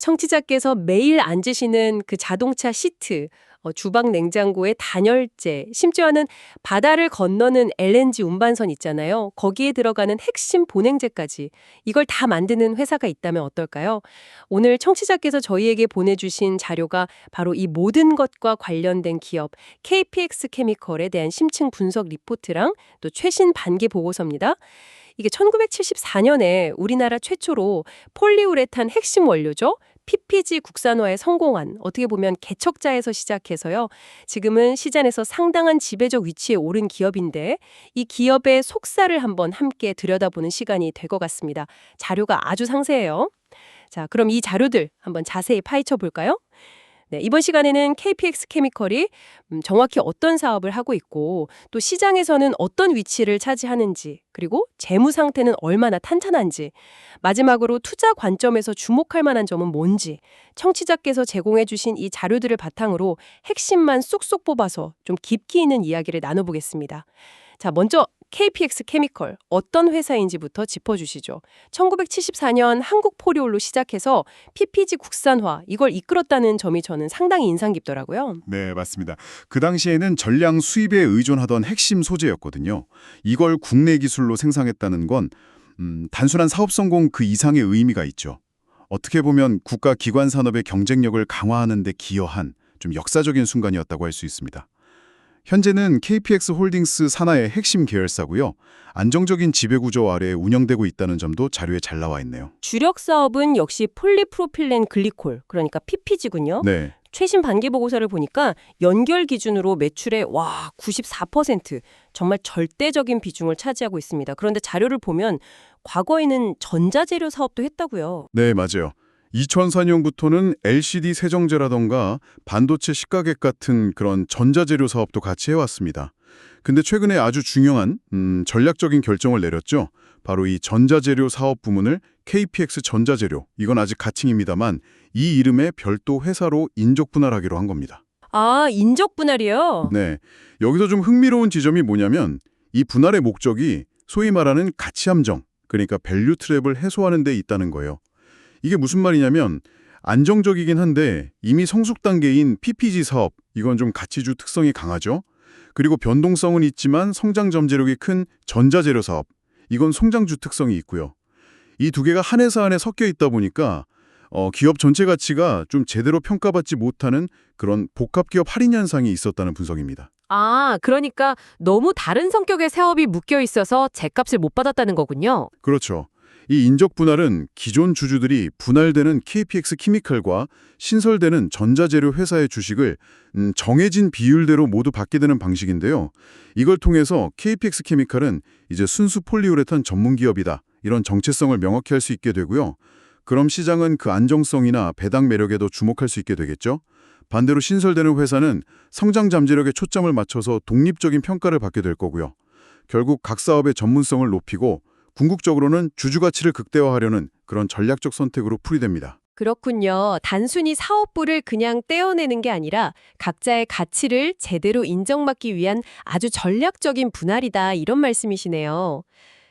청취자께서 매일 앉으시는 그 자동차 시트, 어, 주방 냉장고의 단열재, 심지어는 바다를 건너는 LNG 운반선 있잖아요. 거기에 들어가는 핵심 보냉재까지 이걸 다 만드는 회사가 있다면 어떨까요? 오늘 청취자께서 저희에게 보내주신 자료가 바로 이 모든 것과 관련된 기업 KPX 케미컬에 대한 심층 분석 리포트랑 또 최신 반기 보고서입니다. 이게 1974년에 우리나라 최초로 폴리우레탄 핵심 원료죠. PPG 국산화에 성공한 어떻게 보면 개척자에서 시작해서요. 지금은 시장에서 상당한 지배적 위치에 오른 기업인데 이 기업의 속사를 한번 함께 들여다보는 시간이 될 것 같습니다. 자료가 아주 상세해요. 자, 그럼 이 자료들 한번 자세히 파헤쳐 볼까요? 네, 이번 시간에는 KPX 케미컬이 음, 정확히 어떤 사업을 하고 있고 또 시장에서는 어떤 위치를 차지하는지 그리고 재무 상태는 얼마나 탄탄한지 마지막으로 투자 관점에서 주목할 만한 점은 뭔지 청취자께서 제공해 주신 이 자료들을 바탕으로 핵심만 쏙쏙 뽑아서 좀 깊이 있는 이야기를 나눠보겠습니다. 자, 먼저 KPX 케미컬 어떤 회사인지부터 짚어주시죠. 1974년 한국 포리올로 시작해서 PPG 국산화 이걸 이끌었다는 점이 저는 상당히 인상 깊더라고요. 네, 맞습니다. 그 당시에는 전량 수입에 의존하던 핵심 소재였거든요. 이걸 국내 기술로 생산했다는 건 음, 단순한 사업 성공 그 이상의 의미가 있죠. 어떻게 보면 국가 기관 산업의 경쟁력을 강화하는 데 기여한 좀 역사적인 순간이었다고 할 수 있습니다. 현재는 KPX 홀딩스 산하의 핵심 계열사고요. 안정적인 지배구조 아래 운영되고 있다는 점도 자료에 잘 나와 있네요. 주력 사업은 역시 폴리프로필렌 글리콜 그러니까 PPG군요. 네, 최신 반기 보고서를 보니까 연결 기준으로 매출의 와 94% 정말 절대적인 비중을 차지하고 있습니다. 그런데 자료를 보면 과거에는 전자재료 사업도 했다고요. 네, 맞아요. 2004년부터는 LCD 세정제라던가 반도체 식가격 같은 그런 전자재료 사업도 같이 해왔습니다. 근데 최근에 아주 중요한 음, 전략적인 결정을 내렸죠. 바로 이 전자재료 사업 부문을 KPX 전자재료, 이건 아직 가칭입니다만 이 이름의 별도 회사로 인적 분할하기로 한 겁니다. 아 인적 분할이요. 네, 여기서 좀 흥미로운 지점이 뭐냐면 이 분할의 목적이 소위 말하는 가치 함정, 그러니까 밸류 트랩을 해소하는 데 있다는 거예요. 이게 무슨 말이냐면 안정적이긴 한데 이미 성숙 단계인 PPG 사업, 이건 좀 가치주 특성이 강하죠. 그리고 변동성은 있지만 성장 잠재력이 큰 전자재료 사업, 이건 성장주 특성이 있고요. 이 두 개가 한 회사 안에 섞여 있다 보니까 어, 기업 전체 가치가 좀 제대로 평가받지 못하는 그런 복합기업 할인 현상이 있었다는 분석입니다. 아, 그러니까 너무 다른 성격의 사업이 묶여 있어서 제값을 못 받았다는 거군요. 그렇죠. 이 인적 분할은 기존 주주들이 분할되는 KPX 키미칼과 신설되는 전자재료 회사의 주식을 음, 정해진 비율대로 모두 받게 되는 방식인데요. 이걸 통해서 KPX 케미칼은 이제 순수 폴리우레탄 전문 기업이다. 이런 정체성을 명확히 할 수 있게 되고요. 그럼 시장은 그 안정성이나 배당 매력에도 주목할 수 있게 되겠죠. 반대로 신설되는 회사는 성장 잠재력에 초점을 맞춰서 독립적인 평가를 받게 될 거고요. 결국 각 사업의 전문성을 높이고 궁극적으로는 주주 가치를 극대화하려는 그런 전략적 선택으로 풀이됩니다. 그렇군요. 단순히 사업부를 그냥 떼어내는 게 아니라 각자의 가치를 제대로 인정받기 위한 아주 전략적인 분할이다 이런 말씀이시네요.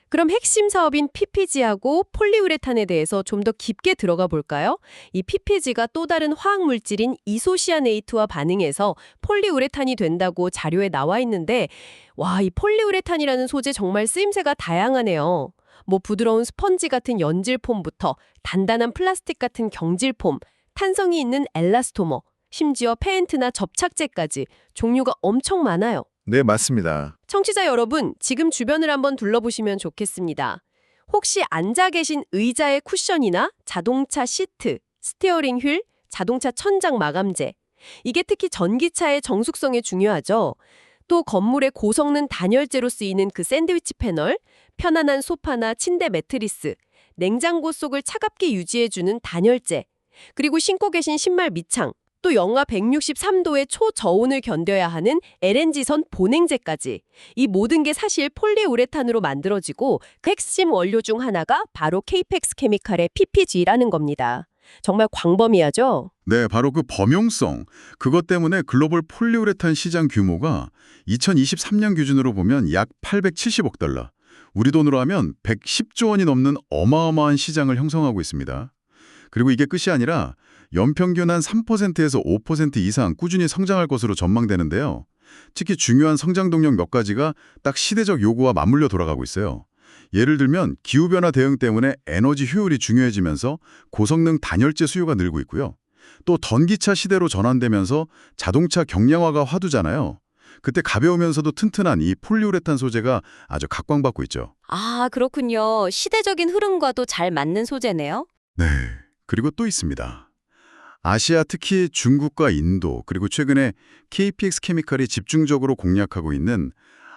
그럼 핵심 사업인 PPG하고 폴리우레탄에 대해서 좀 더 깊게 들어가 볼까요? 이 PPG가 또 다른 화학 물질인 이소시아네이트와 반응해서 폴리우레탄이 된다고 자료에 나와 있는데 와, 이 폴리우레탄이라는 소재 정말 쓰임새가 다양하네요. 뭐 부드러운 스펀지 같은 연질폼부터 단단한 플라스틱 같은 경질폼, 탄성이 있는 엘라스토머, 심지어 페인트나 접착제까지 종류가 엄청 많아요. 네, 맞습니다. 청취자 여러분, 지금 주변을 한번 둘러보시면 좋겠습니다. 혹시 앉아 계신 의자의 쿠션이나 자동차 시트, 스티어링 휠, 자동차 천장 마감재. 이게 특히 전기차의 정숙성에 중요하죠. 또 건물의 고성능 단열재로 쓰이는 그 샌드위치 패널, 편안한 소파나 침대 매트리스, 냉장고 속을 차갑게 유지해주는 단열재, 그리고 신고 계신 신발 밑창, 또 영하 163도의 초저온을 견뎌야 하는 LNG선 보냉재까지 이 모든 게 사실 폴리우레탄으로 만들어지고 그 핵심 원료 중 하나가 바로 케이펙스 케미칼의 PPG라는 겁니다. 정말 광범위하죠? 네, 바로 그 범용성. 그것 때문에 글로벌 폴리우레탄 시장 규모가 2023년 기준으로 보면 약 870억 달러. 우리 돈으로 하면 110조 원이 넘는 어마어마한 시장을 형성하고 있습니다. 그리고 이게 끝이 아니라 연평균 한 3%에서 5% 이상 꾸준히 성장할 것으로 전망되는데요. 특히 중요한 성장 동력 몇 가지가 딱 시대적 요구와 맞물려 돌아가고 있어요. 예를 들면 기후변화 대응 때문에 에너지 효율이 중요해지면서 고성능 단열재 수요가 늘고 있고요. 또 전기차 시대로 전환되면서 자동차 경량화가 화두잖아요. 그때 가벼우면서도 튼튼한 이 폴리우레탄 소재가 아주 각광받고 있죠. 아, 그렇군요. 시대적인 흐름과도 잘 맞는 소재네요. 네. 그리고 또 있습니다. 아시아 특히 중국과 인도 그리고 최근에 KPX 케미칼이 집중적으로 공략하고 있는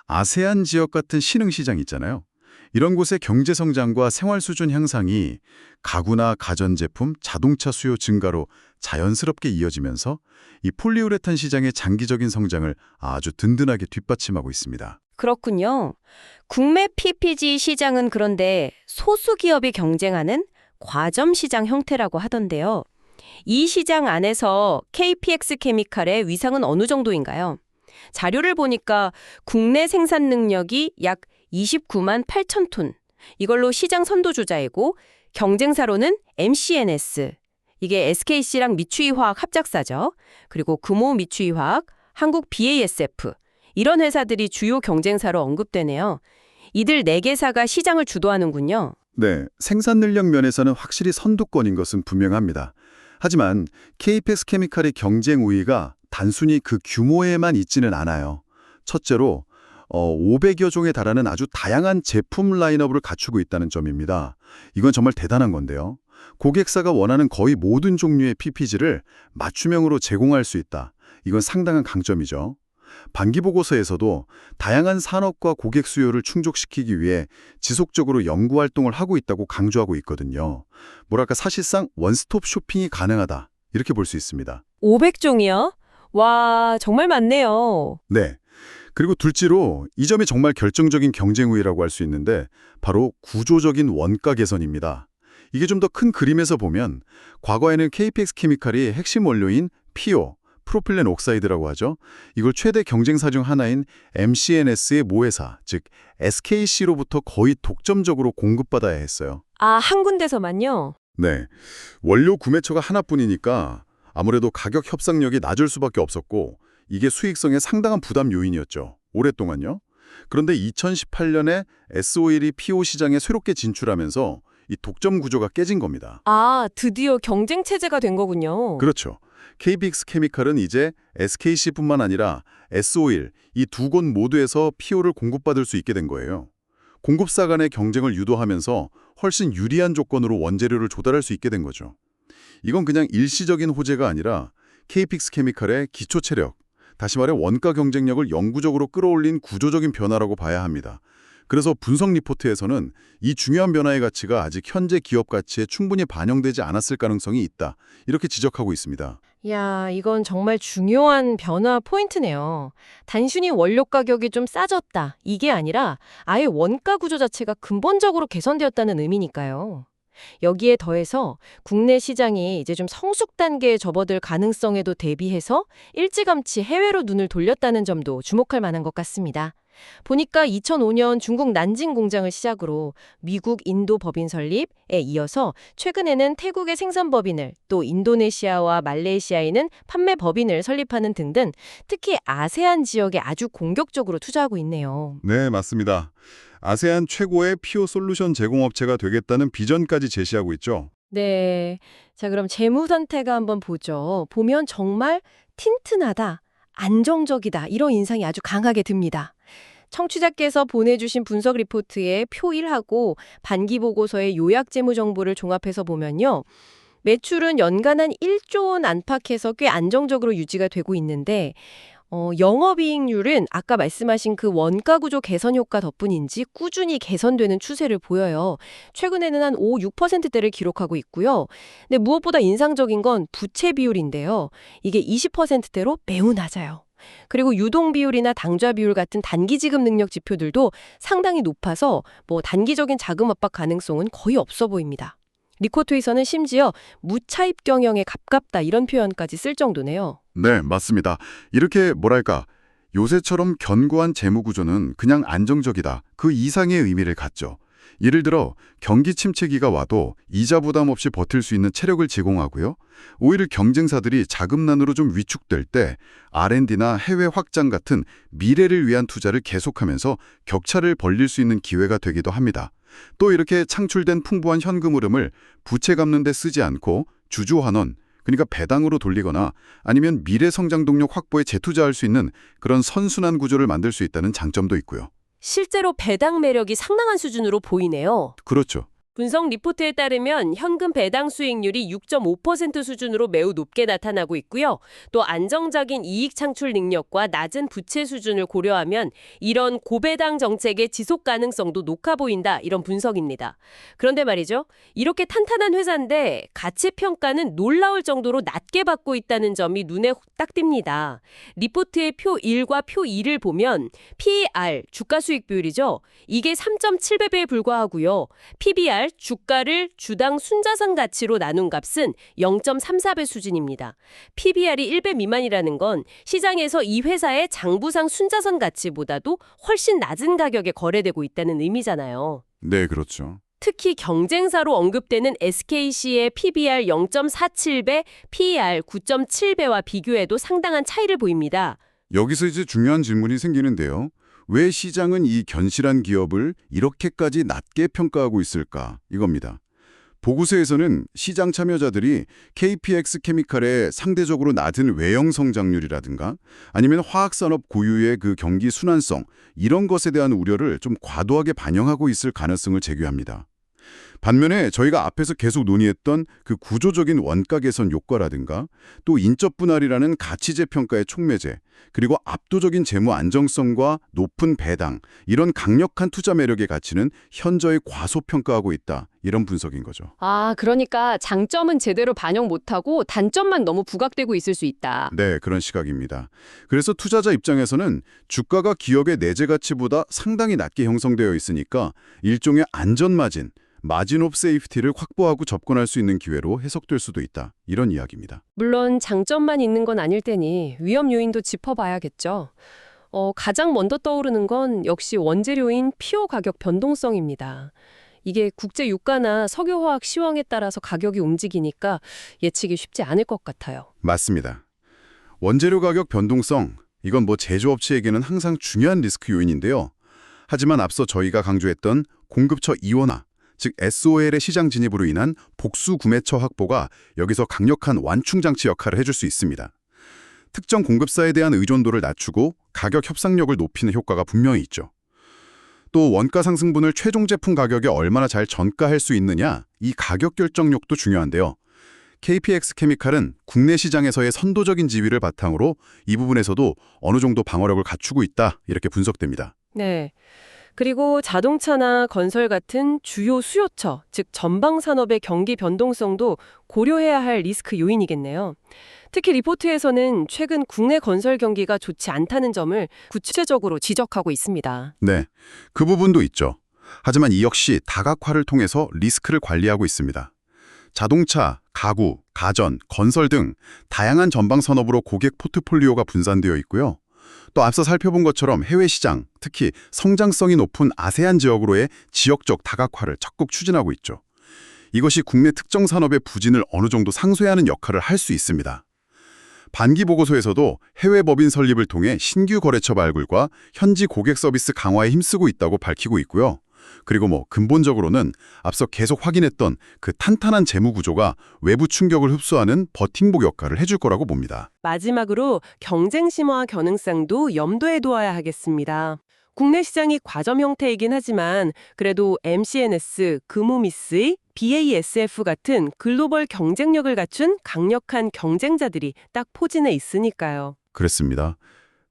아세안 지역 같은 신흥 시장 있잖아요. 이런 곳의 경제 성장과 생활 수준 향상이 가구나 가전제품, 자동차 수요 증가로 자연스럽게 이어지면서 이 폴리우레탄 시장의 장기적인 성장을 아주 든든하게 뒷받침하고 있습니다. 그렇군요. 국내 PPG 시장은 그런데 소수 기업이 경쟁하는 과점 시장 형태라고 하던데요. 이 시장 안에서 KPX 케미칼의 위상은 어느 정도인가요? 자료를 보니까 국내 생산 능력이 약 29만 8천 톤. 이걸로 시장 선도주자이고 경쟁사로는 MCNS. 이게 SKC랑 미추이화학 합작사죠. 그리고 금호 미추이화학, 한국 BASF. 이런 회사들이 주요 경쟁사로 언급되네요. 이들 4개사가 시장을 주도하는군요. 네, 생산 능력 면에서는 확실히 선두권인 것은 분명합니다. 하지만 KPX 케미칼의 경쟁 우위가 단순히 그 규모에만 있지는 않아요. 첫째로 어, 500여 종에 달하는 아주 다양한 제품 라인업을 갖추고 있다는 점입니다. 이건 정말 대단한 건데요. 고객사가 원하는 거의 모든 종류의 PPG를 맞춤형으로 제공할 수 있다. 이건 상당한 강점이죠. 반기 보고서에서도 다양한 산업과 고객 수요를 충족시키기 위해 지속적으로 연구 활동을 하고 있다고 강조하고 있거든요. 뭐랄까 사실상 원스톱 쇼핑이 가능하다. 이렇게 볼 수 있습니다. 500종이요? 와, 정말 많네요. 네. 그리고 둘째로 이 점이 정말 결정적인 경쟁 우위라고 할 수 있는데 바로 구조적인 원가 개선입니다. 이게 좀 더 큰 그림에서 보면 과거에는 KPX 케미칼이 핵심 원료인 PO, 프로필렌 옥사이드라고 하죠. 이걸 최대 경쟁사 중 하나인 MCNS의 모회사, 즉 SKC로부터 거의 독점적으로 공급받아야 했어요. 아, 한 군데서만요? 네. 원료 구매처가 하나뿐이니까 아무래도 가격 협상력이 낮을 수밖에 없었고 이게 수익성에 상당한 부담 요인이었죠. 오랫동안요. 그런데 2018년에 S-오일이 PO 시장에 새롭게 진출하면서 이 독점 구조가 깨진 겁니다. 아, 드디어 경쟁 체제가 된 거군요. 그렇죠. KBX 케미칼은 이제 SKC뿐만 아니라 S-오일 이 두 곳 모두에서 PO를 공급받을 수 있게 된 거예요. 공급사 간의 경쟁을 유도하면서 훨씬 유리한 조건으로 원재료를 조달할 수 있게 된 거죠. 이건 그냥 일시적인 호재가 아니라 KPX 케미칼의 기초 체력, 다시 말해 원가 경쟁력을 영구적으로 끌어올린 구조적인 변화라고 봐야 합니다. 그래서 분석 리포트에서는 이 중요한 변화의 가치가 아직 현재 기업 가치에 충분히 반영되지 않았을 가능성이 있다. 이렇게 지적하고 있습니다. 야, 이건 정말 중요한 변화 포인트네요. 단순히 원료 가격이 좀 싸졌다. 이게 아니라 아예 원가 구조 자체가 근본적으로 개선되었다는 의미니까요. 여기에 더해서 국내 시장이 이제 좀 성숙 단계에 접어들 가능성에도 대비해서 일찌감치 해외로 눈을 돌렸다는 점도 주목할 만한 것 같습니다. 보니까 2005년 중국 난징 공장을 시작으로 미국, 인도 법인 설립에 이어서 최근에는 태국의 생산 법인을 또 인도네시아와 말레이시아에는 판매 법인을 설립하는 등등 특히 아세안 지역에 아주 공격적으로 투자하고 있네요. 네, 맞습니다. 아세안 최고의 피오 솔루션 제공업체가 되겠다는 비전까지 제시하고 있죠. 네. 자, 그럼 재무 선택을 한번 보죠. 보면 정말 틴튼하다, 안정적이다 이런 인상이 아주 강하게 듭니다. 청취자께서 보내주신 분석 리포트에 표 1하고 반기 보고서의 요약 재무 정보를 종합해서 보면요. 매출은 연간 한 1조 원 안팎에서 꽤 안정적으로 유지가 되고 있는데 어, 영업이익률은 아까 말씀하신 그 원가 구조 개선 효과 덕분인지 꾸준히 개선되는 추세를 보여요. 최근에는 한 5, 6%대를 기록하고 있고요. 근데 무엇보다 인상적인 건 부채 비율인데요. 이게 20%대로 매우 낮아요. 그리고 유동 비율이나 당좌 비율 같은 단기 지급 능력 지표들도 상당히 높아서 뭐 단기적인 자금 압박 가능성은 거의 없어 보입니다. 리코트에서는 심지어 무차입 경영에 가깝다 이런 표현까지 쓸 정도네요. 네, 맞습니다. 이렇게 뭐랄까 요새처럼 견고한 재무 구조는 그냥 안정적이다. 그 이상의 의미를 갖죠. 예를 들어 경기 침체기가 와도 이자 부담 없이 버틸 수 있는 체력을 제공하고요. 오히려 경쟁사들이 자금난으로 좀 위축될 때 R&D나 해외 확장 같은 미래를 위한 투자를 계속하면서 격차를 벌릴 수 있는 기회가 되기도 합니다. 또 이렇게 창출된 풍부한 현금 흐름을 부채 갚는 데 쓰지 않고 주주 환원, 그러니까 배당으로 돌리거나 아니면 미래 성장 동력 확보에 재투자할 수 있는 그런 선순환 구조를 만들 수 있다는 장점도 있고요. 실제로 배당 매력이 상당한 수준으로 보이네요. 그렇죠. 분석 리포트에 따르면 현금 배당 수익률이 6.5% 수준으로 매우 높게 나타나고 있고요. 또 안정적인 이익 창출 능력과 낮은 부채 수준을 고려하면 이런 고배당 정책의 지속 가능성도 높아 보인다 이런 분석입니다. 그런데 말이죠. 이렇게 탄탄한 회사인데 가치 평가는 놀라울 정도로 낮게 받고 있다는 점이 눈에 딱 띕니다. 리포트의 표 1과 표 2를 보면 PER 주가 수익 비율이죠. 이게 3.7배에 불과하고요. PBR 주가를 주당 순자산 가치로 나눈 값은 0.34배 수준입니다. PBR이 1배 미만이라는 건 시장에서 이 회사의 장부상 순자산 가치보다도 훨씬 낮은 가격에 거래되고 있다는 의미잖아요. 네, 그렇죠. 특히 경쟁사로 언급되는 SKC의 PBR 0.47배, PER 9.7배와 비교해도 상당한 차이를 보입니다. 여기서 이제 중요한 질문이 생기는데요. 왜 시장은 이 견실한 기업을 이렇게까지 낮게 평가하고 있을까? 이겁니다. 보고서에서는 시장 참여자들이 KPX 케미칼의 상대적으로 낮은 외형 성장률이라든가 아니면 화학산업 고유의 그 경기 순환성 이런 것에 대한 우려를 좀 과도하게 반영하고 있을 가능성을 제기합니다. 반면에 저희가 앞에서 계속 논의했던 그 구조적인 원가 개선 효과라든가 또 인적 분할이라는 가치 재 평가의 촉매제 그리고 압도적인 재무 안정성과 높은 배당 이런 강력한 투자 매력의 가치는 현저히 과소평가하고 있다. 이런 분석인 거죠. 아, 그러니까 장점은 제대로 반영 못하고 단점만 너무 부각되고 있을 수 있다. 네, 그런 시각입니다. 그래서 투자자 입장에서는 주가가 기업의 내재 가치보다 상당히 낮게 형성되어 있으니까 일종의 안전 마진, 마진 오브 세이프티를 확보하고 접근할 수 있는 기회로 해석될 수도 있다. 이런 이야기입니다. 물론 장점만 있는 건 아닐 테니 위험 요인도 짚어봐야겠죠. 어, 가장 먼저 떠오르는 건 역시 원재료인 피오 가격 변동성입니다. 이게 국제 유가나 석유화학 시황에 따라서 가격이 움직이니까 예측이 쉽지 않을 것 같아요. 맞습니다. 원재료 가격 변동성, 이건 뭐 제조업체에게는 항상 중요한 리스크 요인인데요. 하지만 앞서 저희가 강조했던 공급처 이원화, 즉 SOL의 시장 진입으로 인한 복수 구매처 확보가 여기서 강력한 완충 장치 역할을 해줄 수 있습니다. 특정 공급사에 대한 의존도를 낮추고 가격 협상력을 높이는 효과가 분명히 있죠. 또 원가 상승분을 최종 제품 가격에 얼마나 잘 전가할 수 있느냐, 이 가격 결정력도 중요한데요. KPX 케미칼은 국내 시장에서의 선도적인 지위를 바탕으로 이 부분에서도 어느 정도 방어력을 갖추고 있다, 이렇게 분석됩니다. 네. 그리고 자동차나 건설 같은 주요 수요처, 즉 전방 산업의 경기 변동성도 고려해야 할 리스크 요인이겠네요. 특히 리포트에서는 최근 국내 건설 경기가 좋지 않다는 점을 구체적으로 지적하고 있습니다. 네, 그 부분도 있죠. 하지만 이 역시 다각화를 통해서 리스크를 관리하고 있습니다. 자동차, 가구, 가전, 건설 등 다양한 전방 산업으로 고객 포트폴리오가 분산되어 있고요. 또 앞서 살펴본 것처럼 해외 시장, 특히 성장성이 높은 아세안 지역으로의 지역적 다각화를 적극 추진하고 있죠. 이것이 국내 특정 산업의 부진을 어느 정도 상쇄하는 역할을 할 수 있습니다. 반기 보고서에서도 해외 법인 설립을 통해 신규 거래처 발굴과 현지 고객 서비스 강화에 힘쓰고 있다고 밝히고 있고요. 그리고 뭐 근본적으로는 앞서 계속 확인했던 그 탄탄한 재무 구조가 외부 충격을 흡수하는 버팅복 역할을 해줄 거라고 봅니다. 마지막으로 경쟁 심화 가능성도 염두에 두어야 하겠습니다. 국내 시장이 과점 형태이긴 하지만 그래도 MCNS, 금호미스의 BASF 같은 글로벌 경쟁력을 갖춘 강력한 경쟁자들이 딱 포진해 있으니까요. 그렇습니다.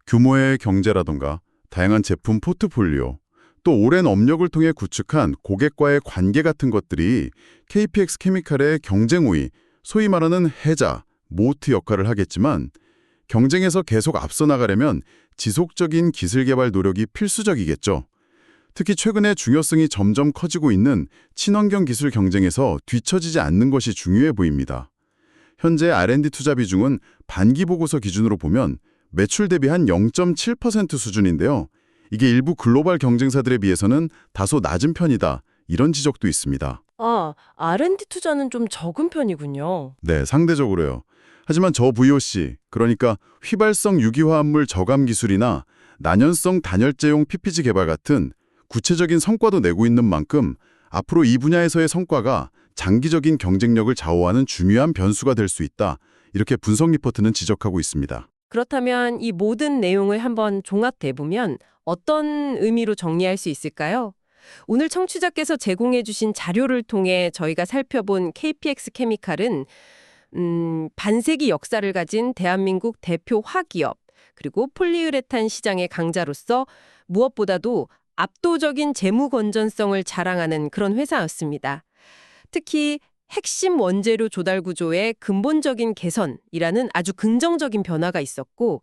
규모의 경제라던가 다양한 제품 포트폴리오, 또 오랜 업력을 통해 구축한 고객과의 관계 같은 것들이 KPX 케미칼의 경쟁 우위, 소위 말하는 해자, 모트 역할을 하겠지만 경쟁에서 계속 앞서 나가려면 지속적인 기술 개발 노력이 필수적이겠죠. 특히 최근에 중요성이 점점 커지고 있는 친환경 기술 경쟁에서 뒤처지지 않는 것이 중요해 보입니다. 현재 R&D 투자 비중은 반기 보고서 기준으로 보면 매출 대비 한 0.7% 수준인데요. 이게 일부 글로벌 경쟁사들에 비해서는 다소 낮은 편이다. 이런 지적도 있습니다. 아, R&D 투자는 좀 적은 편이군요. 네, 상대적으로요. 하지만 저 VOC, 그러니까 휘발성 유기화합물 저감 기술이나 난연성 단열재용 PPG 개발 같은 구체적인 성과도 내고 있는 만큼 앞으로 이 분야에서의 성과가 장기적인 경쟁력을 좌우하는 중요한 변수가 될 수 있다. 이렇게 분석 리포트는 지적하고 있습니다. 그렇다면 이 모든 내용을 한번 종합해 보면 어떤 의미로 정리할 수 있을까요? 오늘 청취자께서 제공해 주신 자료를 통해 저희가 살펴본 KPX 케미칼은 음, 반세기 역사를 가진 대한민국 대표 화기업 그리고 폴리우레탄 시장의 강자로서 무엇보다도 압도적인 재무 건전성을 자랑하는 그런 회사였습니다. 특히 핵심 원재료 조달 구조의 근본적인 개선이라는 아주 긍정적인 변화가 있었고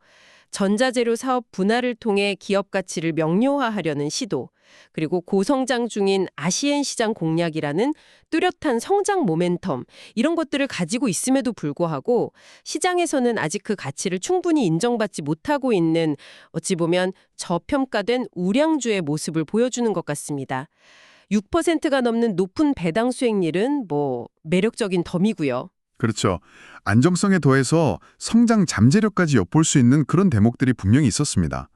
전자재료 사업 분할을 통해 기업 가치를 명료화하려는 시도 그리고 고성장 중인 아시안 시장 공략이라는 뚜렷한 성장 모멘텀 이런 것들을 가지고 있음에도 불구하고 시장에서는 아직 그 가치를 충분히 인정받지 못하고 있는 어찌 보면 저평가된 우량주의 모습을 보여주는 것 같습니다. 6%가 넘는 높은 배당 수익률은 뭐 매력적인 덤이고요. 그렇죠. 안정성에 더해서 성장 잠재력까지 엿볼 수 있는 그런 대목들이 분명히 있었습니다.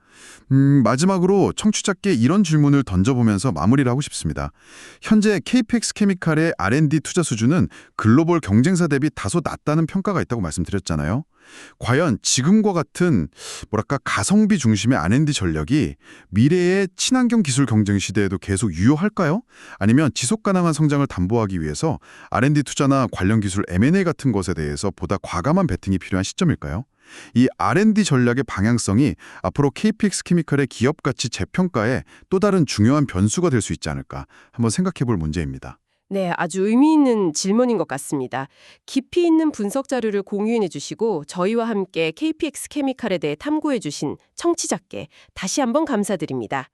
음, 마지막으로 청취자께 이런 질문을 던져보면서 마무리를 하고 싶습니다. 현재 KPX 케미칼의 R&D 투자 수준은 글로벌 경쟁사 대비 다소 낮다는 평가가 있다고 말씀드렸잖아요. 과연 지금과 같은 뭐랄까 가성비 중심의 R&D 전략이 미래의 친환경 기술 경쟁 시대에도 계속 유효할까요? 아니면 지속 가능한 성장을 담보하기 위해서 R&D 투자나 관련 기술 M&A 같은 것에 대해서 보다 과감한 베팅이 필요한 시점일까요? 이 R&D 전략의 방향성이 앞으로 KPX 케미칼의 기업 가치 재평가에 또 다른 중요한 변수가 될 수 있지 않을까 한번 생각해 볼 문제입니다. 네, 아주 의미 있는 질문인 것 같습니다. 깊이 있는 분석 자료를 공유해 주시고 저희와 함께 KPX 케미칼에 대해 탐구해 주신 청취자께 다시 한번 감사드립니다.